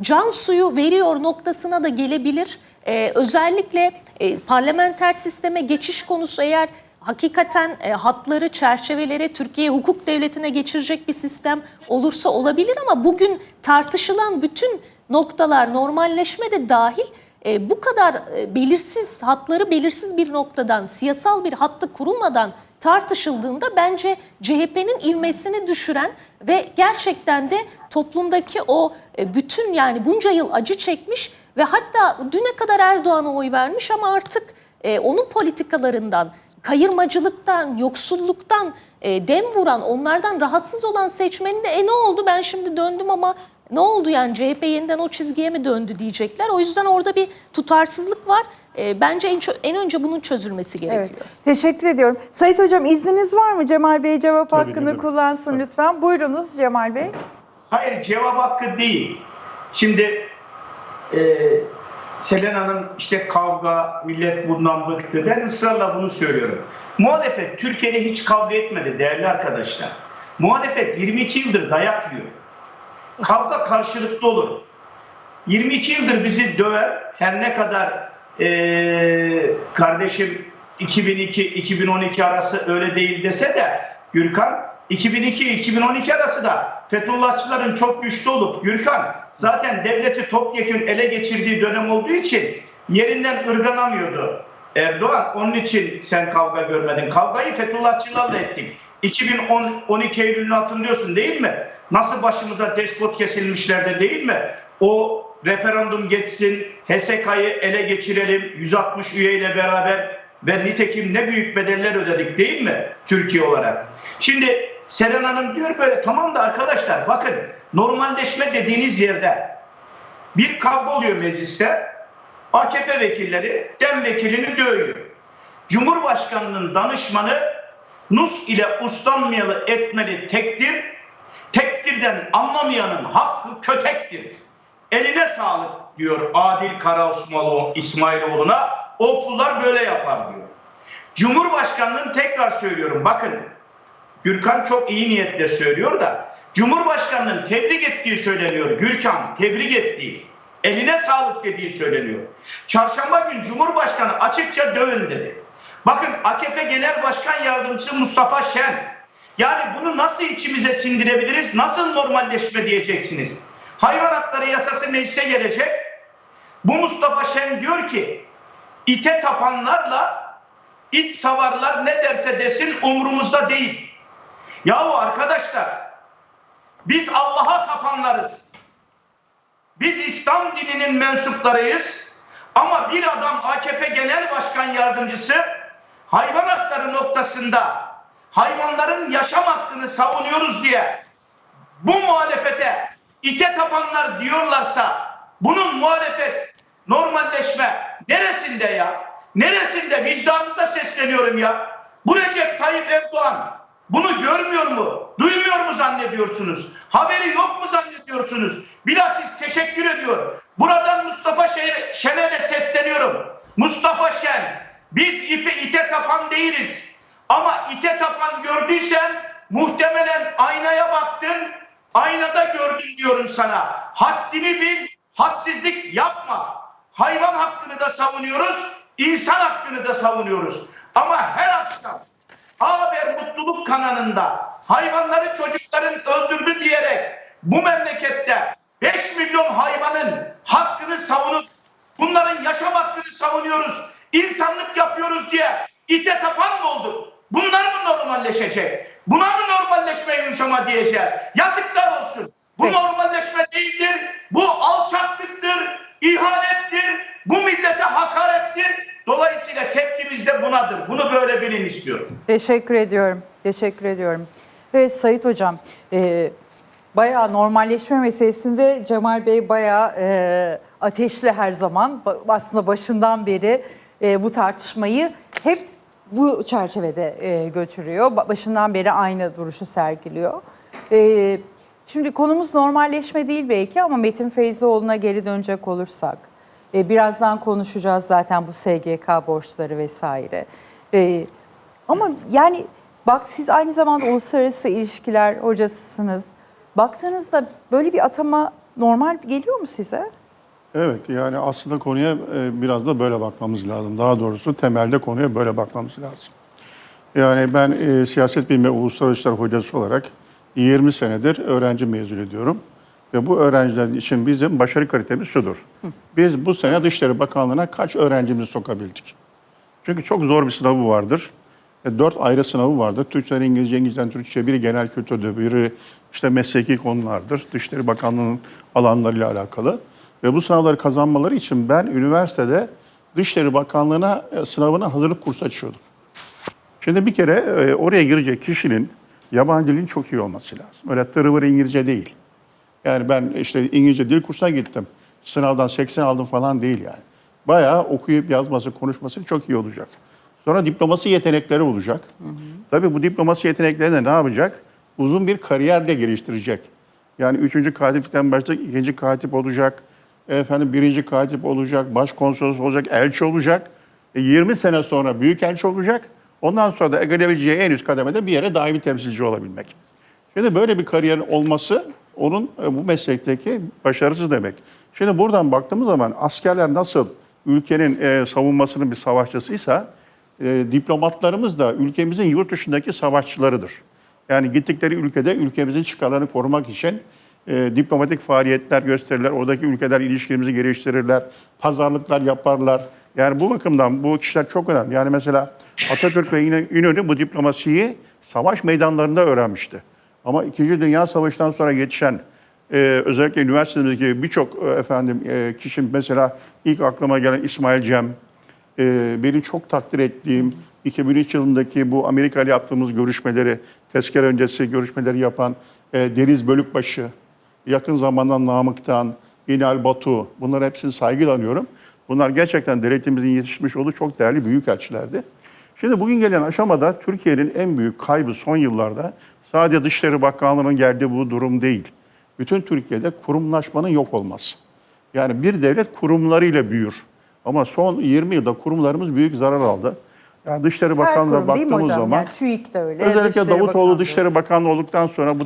can suyu veriyor noktasına da gelebilir. Ee, özellikle e, parlamenter sisteme geçiş konusu eğer hakikaten e, hatları, çerçeveleri Türkiye hukuk devletine geçirecek bir sistem olursa olabilir ama bugün tartışılan bütün noktalar normalleşme de dahil e, bu kadar e, belirsiz hatları belirsiz bir noktadan siyasal bir hattı kurulmadan tartışıldığında bence CHP'nin ivmesini düşüren ve gerçekten de toplumdaki o e, bütün yani bunca yıl acı çekmiş ve hatta düne kadar Erdoğan'a oy vermiş ama artık e, onun politikalarından kayırmacılıktan, yoksulluktan e, dem vuran, onlardan rahatsız olan seçmenin de e ne oldu? Ben şimdi döndüm ama ne oldu yani CHP yeniden o çizgiye mi döndü diyecekler. O yüzden orada bir tutarsızlık var. E, bence en, en önce bunun çözülmesi Evet. gerekiyor. Teşekkür ediyorum. Sayit Hocam izniniz var mı? Cemal Bey cevap Tabii, hakkını tabii. kullansın Tabii. lütfen. Buyurunuz Cemal Bey. Hayır cevap hakkı değil. Şimdi e, Selen Hanım işte kavga, millet bundan bıktı. Ben ısrarla bunu söylüyorum. Muhalefet Türkiye'de hiç kavga etmedi değerli arkadaşlar. Muhalefet 22 yıldır dayak yiyor. Kavga karşılıklı olur. 22 yıldır bizi döver. Her ne kadar e, kardeşim 2002-2012 arası öyle değil dese de Gürkan 2002-2012 arası da Fethullahçıların çok güçlü olup Gürkan zaten devleti topyekun ele geçirdiği dönem olduğu için yerinden ırganamıyordu. Erdoğan onun için sen kavga görmedin. Kavgayı Fethullahçılarla ettik. 2012 Eylül'ünü hatırlıyorsun değil mi? Nasıl başımıza despot kesilmişlerdi değil mi? O referandum geçsin, HSK'yı ele geçirelim, 160 üyeyle beraber ve nitekim ne büyük bedeller ödedik değil mi Türkiye olarak? Şimdi Seren Hanım diyor böyle tamam da arkadaşlar bakın normalleşme dediğiniz yerde bir kavga oluyor mecliste. AKP vekilleri DEM vekilini dövüyor. Cumhurbaşkanının danışmanı Nus ile uslanmayalı etmeli tektir. Tektirden anlamayanın hakkı kötektir. Eline sağlık diyor Adil Karaosmanoğlu İsmailoğlu'na. Oflular böyle yapar diyor. Cumhurbaşkanının tekrar söylüyorum bakın Gürkan çok iyi niyetle söylüyor da Cumhurbaşkanının tebrik ettiği söyleniyor. Gürkan tebrik ettiği. Eline sağlık dediği söyleniyor. Çarşamba gün Cumhurbaşkanı açıkça dövün dedi. Bakın AKP Genel Başkan Yardımcısı Mustafa Şen. Yani bunu nasıl içimize sindirebiliriz? Nasıl normalleşme diyeceksiniz? Hayvan hakları yasası meclise gelecek. Bu Mustafa Şen diyor ki ite tapanlarla iç savarlar ne derse desin umurumuzda değil. Yahu arkadaşlar biz Allah'a tapanlarız. Biz İslam dininin mensuplarıyız. Ama bir adam AKP Genel Başkan Yardımcısı hayvan hakları noktasında hayvanların yaşam hakkını savunuyoruz diye bu muhalefete ite tapanlar diyorlarsa bunun muhalefet normalleşme neresinde ya? Neresinde? Vicdanınıza sesleniyorum ya. Bu Recep Tayyip Erdoğan bunu görmüyor mu? Duymuyor mu zannediyorsunuz? Haberi yok mu zannediyorsunuz? Bilakis teşekkür ediyor. Buradan Mustafa Şen- Şen'e de sesleniyorum. Mustafa Şen, biz ipe ite tapan değiliz. Ama ite tapan gördüysen muhtemelen aynaya baktın, aynada gördün diyorum sana. Haddini bil, hadsizlik yapma. Hayvan hakkını da savunuyoruz, insan hakkını da savunuyoruz. Ama her akşam Haber Mutluluk kanalında hayvanları çocukların öldürdü diyerek bu memlekette 5 milyon hayvanın hakkını savunup bunların yaşam hakkını savunuyoruz, insanlık yapıyoruz diye ite tapan mı olduk? Bunlar mı normalleşecek? Buna mı normalleşme yumuşama diyeceğiz? Yazıklar bunadır. Bunu böyle bilin istiyorum. Teşekkür ediyorum. Teşekkür ediyorum. Evet Sayit Hocam, e, bayağı normalleşme meselesinde Cemal Bey bayağı e, ateşli her zaman. Ba- Aslında başından beri e, bu tartışmayı hep bu çerçevede e, götürüyor. Ba- Başından beri aynı duruşu sergiliyor. E, şimdi konumuz normalleşme değil belki ama Metin Feyzoğlu'na geri dönecek olursak. E, birazdan konuşacağız zaten bu SGK borçları vesaire. E, ama yani bak siz aynı zamanda uluslararası ilişkiler hocasısınız. Baktığınızda böyle bir atama normal geliyor mu size? Evet yani aslında konuya e, biraz da böyle bakmamız lazım. Daha doğrusu temelde konuya böyle bakmamız lazım. Yani ben e, siyaset bilimi uluslararası işler hocası olarak 20 senedir öğrenci mezun ediyorum. Ve bu öğrenciler için bizim başarı kritemiz şudur. Biz bu sene Dışişleri Bakanlığı'na kaç öğrencimizi sokabildik? Çünkü çok zor bir sınavı vardır. E, Dört ayrı sınavı vardır. Türkçeden İngilizce, İngilizceden Türkçe, biri genel kültürdür, biri işte mesleki konulardır. Dışişleri Bakanlığı'nın alanlarıyla alakalı. Ve bu sınavları kazanmaları için ben üniversitede Dışişleri Bakanlığı'na e, sınavına hazırlık kursu açıyordum. Şimdi bir kere e, oraya girecek kişinin yabancı dilin çok iyi olması lazım. Öyle tırıvırı İngilizce değil. Yani ben işte İngilizce dil kursuna gittim. Sınavdan 80 aldım falan değil yani. Bayağı okuyup yazması, konuşması çok iyi olacak. Sonra diploması yetenekleri olacak. Tabii bu diploması yeteneklerini ne yapacak? Uzun bir kariyer de geliştirecek. Yani üçüncü katiplikten başlayıp ikinci katip olacak. Efendim birinci katip olacak, başkonsolos olacak, elçi olacak. E, 20 sene sonra büyük elçi olacak. Ondan sonra da gelebileceği en üst kademede bir yere daimi temsilci olabilmek. Şimdi böyle bir kariyerin olması onun e, bu meslekteki başarısı demek. Şimdi buradan baktığımız zaman askerler nasıl ülkenin e, savunmasının bir savaşçısıysa e, diplomatlarımız da ülkemizin yurt dışındaki savaşçılarıdır. Yani gittikleri ülkede ülkemizin çıkarlarını korumak için e, diplomatik faaliyetler gösterirler. Oradaki ülkeler ilişkilerimizi geliştirirler. Pazarlıklar yaparlar. Yani bu bakımdan bu kişiler çok önemli. Yani mesela Atatürk ve İnö- İnönü bu diplomasiyi savaş meydanlarında öğrenmişti. Ama İkinci Dünya Savaşı'ndan sonra yetişen e, özellikle üniversitedeki birçok e, efendim e, kişi mesela ilk aklıma gelen İsmail Cem, e, benim çok takdir ettiğim 2003 yılındaki bu Amerika ile yaptığımız görüşmeleri, tezkere öncesi görüşmeleri yapan e, Deniz Bölükbaşı, yakın zamandan Namık'tan, İnal Batu, bunları hepsini saygıyla anıyorum. Bunlar gerçekten devletimizin yetişmiş olduğu çok değerli büyükelçilerdi. Şimdi bugün gelen aşamada Türkiye'nin en büyük kaybı son yıllarda sadece Dışişleri Bakanlığı'nın geldiği bu durum değil. Bütün Türkiye'de kurumlaşmanın yok olması. Yani bir devlet kurumlarıyla büyür. Ama son 20 yılda kurumlarımız büyük zarar aldı. Yani Dışişleri Bakanlığı'na baktığımız zaman Yani TÜİK de öyle. özellikle Dışişleri Davutoğlu Bakanlığı. Dışişleri Bakanlığı olduktan sonra bu